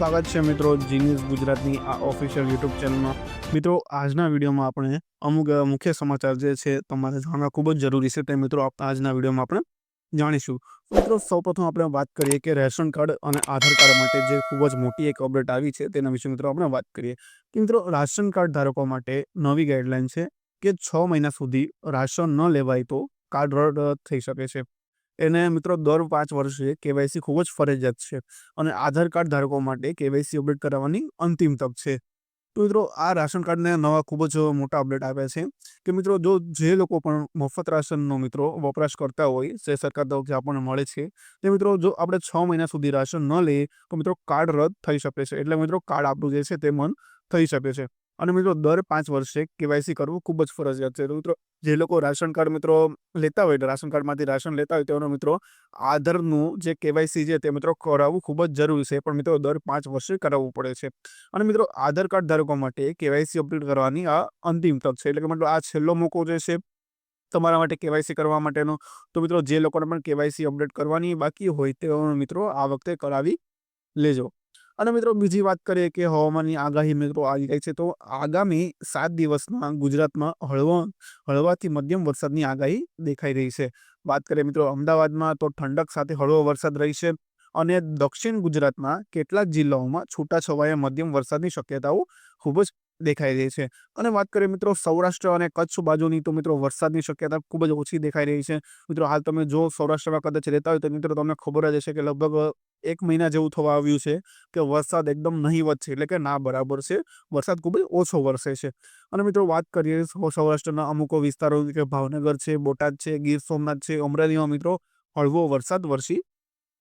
સ્વાગત છે મિત્રો જીનિયસ ગુજરાતની આ ઓફિશિયલ યુટ્યુબ ચેનલમાં મિત્રો, આજના વિડીયોમાં આપણે અમુક મુખ્ય સમાચાર જે છે તમારે જાણવા ખૂબ જ જરૂરી છે તે મિત્રો આજના વિડીયોમાં આપણે જાણીશું. મિત્રો, સૌપ્રથમ આપણે વાત કરીએ કે રેશન કાર્ડ અને આધાર કાર્ડ માટે જે ખૂબ જ મોટી એક અપડેટ આવી છે તેના વિશે મિત્રો આપણે વાત કરીએ. કે મિત્રો, રાશન કાર્ડ ધારકો માટે નવી ગાઈડલાઈન છે કે છ મહિના સુધી રાશન ન લેવાય તો કાર્ડ રદ થઈ શકે છે. એને મિત્રો દર પાંચ વર્ષે કેવાયસી ખૂબ જ ફરજિયાત છે અને આધાર કાર્ડ ધારકો માટે કેવાયસી અપડેટ કરાવવાની અંતિમ તક છે. તો મિત્રો, આ રાશન કાર્ડને નવા ખૂબ જ મોટા અપડેટ આપ્યા છે કે મિત્રો, જો જે લોકો પણ મફત રાશનનો મિત્રો વપરાશ કરતા હોય, જે સરકાર તરફથી આપણને મળે છે, તે મિત્રો, જો આપણે છ મહિના સુધી રાશન ન લઈએ, તો મિત્રો કાર્ડ રદ થઈ શકે છે. એટલે મિત્રો, કાર્ડ આપણું જે છે તે મન થઈ શકે છે. અને મિત્રો, દર પાંચ વર્ષે કેવાયસી કરવું ખૂબ જ ફરજિયાત છે. મિત્રો, જે લોકો રાશન કાર્ડ મિત્રો લેતા હોય, રાશન કાર્ડમાંથી રાશન લેતા હોય, તેઓનો મિત્રો આધારનું જે કેવાયસી છે તે મિત્રો કરાવવું ખૂબ જ જરૂરી છે. પણ મિત્રો, દર પાંચ વર્ષે કરાવવું પડે છે. અને મિત્રો, આધાર કાર્ડ ધારકો માટે કેવાયસી અપડેટ કરવાની આ અંતિમ તક છે. એટલે કે મતલબ આ છેલ્લો મોકો જે છે, તમારા માટે કેવાયસી કરવા માટેનો, તો મિત્રો, જે લોકોને પણ કેવાયસી અપડેટ કરવાની બાકી હોય, તેઓનો મિત્રો આ વખતે કરાવી લેજો. અને મિત્રો બીજી વાત કરીએ કે હવામાનની આગાહી મિત્રો આવી ગઈ છે, તો આગામી સાત દિવસમાં ગુજરાતમાં હળવો, હળવાથી મધ્યમ વરસાદની આગાહી દેખાઈ રહી છે. વાત કરીએ મિત્રો અમદાવાદમાં તો ઠંડક સાથે હળવો વરસાદ રહેશે અને દક્ષિણ ગુજરાતમાં કેટલાક જિલ્લાઓમાં છૂટાછવાયા મધ્યમ વરસાદની શક્યતાઓ ખૂબ જ દેખાઈ રહી છે. અને વાત કરીએ મિત્રો સૌરાષ્ટ્ર અને કચ્છ બાજુની, તો મિત્રો વરસાદની શક્યતા ખૂબ જ ઓછી દેખાઈ રહી છે. મિત્રો હાલ તમે જો સૌરાષ્ટ્રમાં કદાચ રહેતા હોય તો મિત્રો તમને ખબર જ હશે કે લગભગ એક મહિના જેવું થવા આવ્યું છે કે વરસાદ એકદમ નહીવત છે, એટલે કે ના બરાબર છે. વરસાદ ખૂબ જ ઓછો વરસે છે. અને મિત્રો વાત કરીએ સૌરાષ્ટ્રના અમુક વિસ્તારો કે ભાવનગર છે, બોટાદ છે, ગીર સોમનાથ છે, અમરેલીમાં મિત્રો હળવો વરસાદ વરસી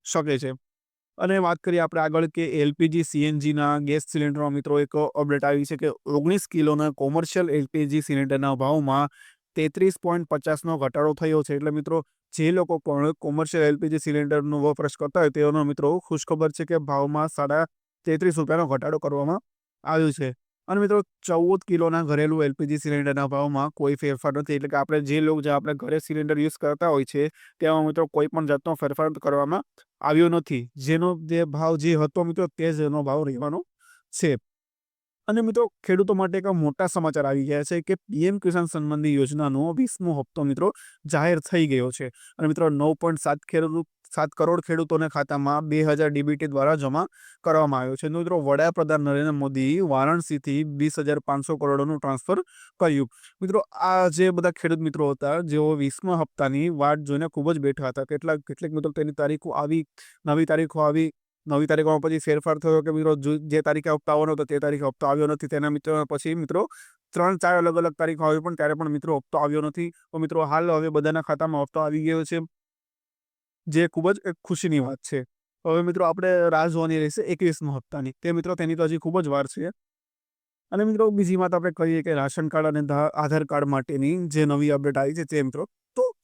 શકે છે. અને વાત કરીએ આપણે આગળ કે એલપીજી સીએનજીના ગેસ સિલિન્ડરમાં મિત્રો એક અપડેટ આવી છે કે ઓગણીસ કિલોના કોમર્શિયલ એલપીજી સિલિન્ડરના ભાવમાં તેત્રીસ પોઈન્ટ પચાસનો ઘટાડો થયો છે. એટલે મિત્રો, જે લોકો કોમર્શિયલ એલપીજી સિલિન્ડરનો વપરાશ કરતા હોય તેઓનો મિત્રો ખુશખબર છે કે ભાવમાં સાડા તેત્રીસ રૂપિયાનો ઘટાડો કરવામાં આવ્યો છે. અને મિત્રો, ચૌદ કિલોના ઘરેલું એલપીજી સિલિન્ડરના ભાવમાં કોઈ ફેરફાર નથી. એટલે કે આપણે જે લોકો, જે આપણે ઘરે સિલિન્ડર યુઝ કરતા હોય છે, તેમાં મિત્રો કોઈ પણ જાતનો ફેરફાર કરવામાં આવ્યો નથી. જેનો જે ભાવ જે હતો મિત્રો, તે જ એનો ભાવ રહેવાનો છે. અને મિત્રો, ખેડૂતો માટે એક મોટા સમાચાર આવી ગયા છે કે પીએમ કિસાન સન્માન યોજનાનો વીસમો હપ્તો મિત્રો જાહેર થઈ ગયો છે. અને મિત્રો, નવ પોઈન્ટ સાત ખેડૂત, સાત કરોડ ખેડૂતોના ખાતામાં બે હજાર ડીબીટી દ્વારા જમા કરવામાં આવ્યો છે. મિત્રો, વડાપ્રધાન નરેન્દ્ર મોદી વારાણસીથી વીસ હજાર પાંચસો કરોડનું ટ્રાન્સફર કર્યું. મિત્રો, આ જે બધા ખેડૂત મિત્રો હતા, જેઓ વીસમા હપ્તાની વાટ જોઈને ખૂબ જ બેઠા હતા. કેટલાક કેટલીક મિત્રો તેની તારીખો આવી, નવી તારીખો આવી નવી તારીખોમાં પછી ફેરફાર થયો કે મિત્રો જે તારીખે હપ્તા આવવાનો હતો તે તારીખે હપ્તો આવ્યો નથી. તેના મિત્રો, પછી મિત્રો ત્રણ ચાર અલગ અલગ તારીખો આવી પણ ત્યારે પણ મિત્રો હપ્તો આવ્યો નથી. તો મિત્રો હાલ હવે બધાના ખાતામાં હપ્તો આવી ગયો છે. જે ખૂબ જ ખુશીની વાત છે. હવે મિત્રો આપણે રાહ જોવાની રહેશે એકવીસમા હપ્તાની. તે મિત્રો તેની તો હજી ખૂબ જ વાર છે. અને મિત્રો બીજી વાત આપણે કહીએ કે રાશન કાર્ડ અને આધાર કાર્ડ માટેની જે નવી અપડેટ આવી છે તે મિત્રો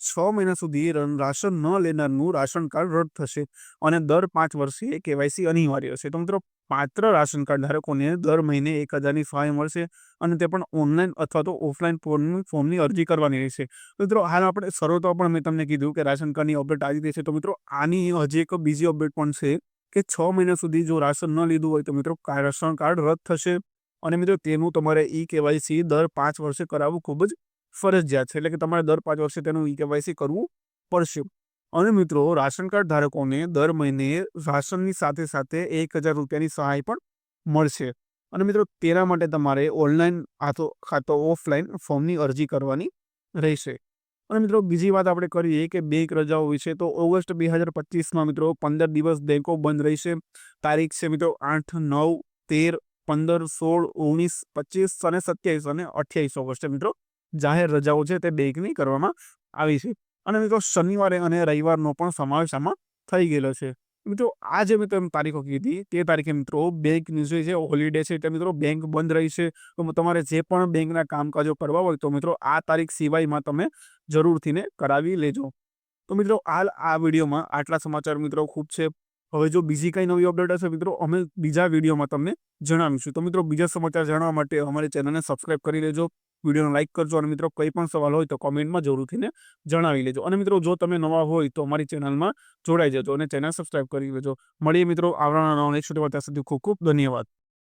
છ મહિના સુધી રાશન ન લેનારનું રાશન કાર્ડ રદ થશે અને દર પાંચ વર્ષે કેવાયસી અનિવાર્ય છે તો મિત્રો માત્ર રાશન કાર્ડ ધારકોને દર મહિને એક હજારની સહાય મળશે અને તે પણ ઓનલાઈન અથવા તો ઓફલાઈન ફોર્મની ફોર્મની અરજી કરવાની રહેશે. મિત્રો, હાલ આપણે શરતો પણ મેં તમને કીધું કે રાશન કાર્ડની અપડેટ આવી ગઈ છે. તો મિત્રો, આની હજી એક બીજી અપડેટ પણ છે કે છ મહિના સુધી જો રાશન ન લીધું હોય તો મિત્રો રાશન કાર્ડ રદ થશે અને મિત્રો, તેનું તમારે ઈ કેવાયસી દર પાંચ વર્ષે કરાવવું ખૂબ જ ફરજિયાત છે. એટલે કે તમારે દર પાંચ વર્ષે તેનું ઈ કેવાયસી કરવું પડશે. અને મિત્રો, રાશન કાર્ડ ધારકોને દર મહિને રાશનની સાથે સાથે એક હજાર રૂપિયાની સહાય પણ મળશે. અને મિત્રો, તેના માટે તમારે ઓનલાઈન ખાતો ઓફલાઈન ફોર્મની અરજી કરવાની રહેશે. અને મિત્રો, બીજી વાત આપણે કરીએ કે બેંક રજાઓ વિશે, તો ઓગસ્ટ બે હજાર પચીસમાં મિત્રો, પંદર દિવસ બેંકો બંધ રહેશે. તારીખ છે મિત્રો, આઠ, નવ, તેર, પંદર, સોળ, ઓગણીસ, પચીસ અને સત્યાવીસ અને અઠ્યાવીસ ઓગસ્ટ મિત્રો જાહેર રજાઓ છે તે બેંકની કરવામાં આવી છે. અને મિત્રો શનિવારે અને રવિવારનો પણ સમાવેશ આમાં થઈ ગયેલો છે. મિત્રો આ જે મેં તમને તારીખો કીધી તે તારીખે મિત્રો બેંક ન્યૂઝ છે હોલિડે છે એટલે મિત્રો બેંક બંધ રહી છે. તો તમારે જે પણ બેંકના કામકાજો કરવા હોય તો મિત્રો આ તારીખ સિવાયમાં તમે જરૂરથી ને કરાવી લેજો. તો મિત્રો હાલ આ વિડીયોમાં આટલા સમાચાર મિત્રો ખૂબ છે. હવે જો બીજી કઈ નવી અપડેટ હશે મિત્રો અમે બીજા વિડીયોમાં તમને જણાવીશું. તો મિત્રો બીજા સમાચાર જાણવા માટે અમારી ચેનલને સબસ્ક્રાઇબ કરી લેજો. વિડીયોને લાઇક કરજો અને મિત્રો કંઈ પણ સવાલ હોય તો કોમેન્ટમાં જરૂરથીને જણાવી લેજો. અને મિત્રો જો તમે નવા હોય તો અમારી ચેનલમાં જોડાઈ જજો અને ચેનલ સબસ્ક્રાઈબ કરી લેજો. મળીએ મિત્રો આવનારા નવા નેક્સ્ટ વિડીયોમાં ત્યાં સુધી ખૂબ ખૂબ ધન્યવાદ.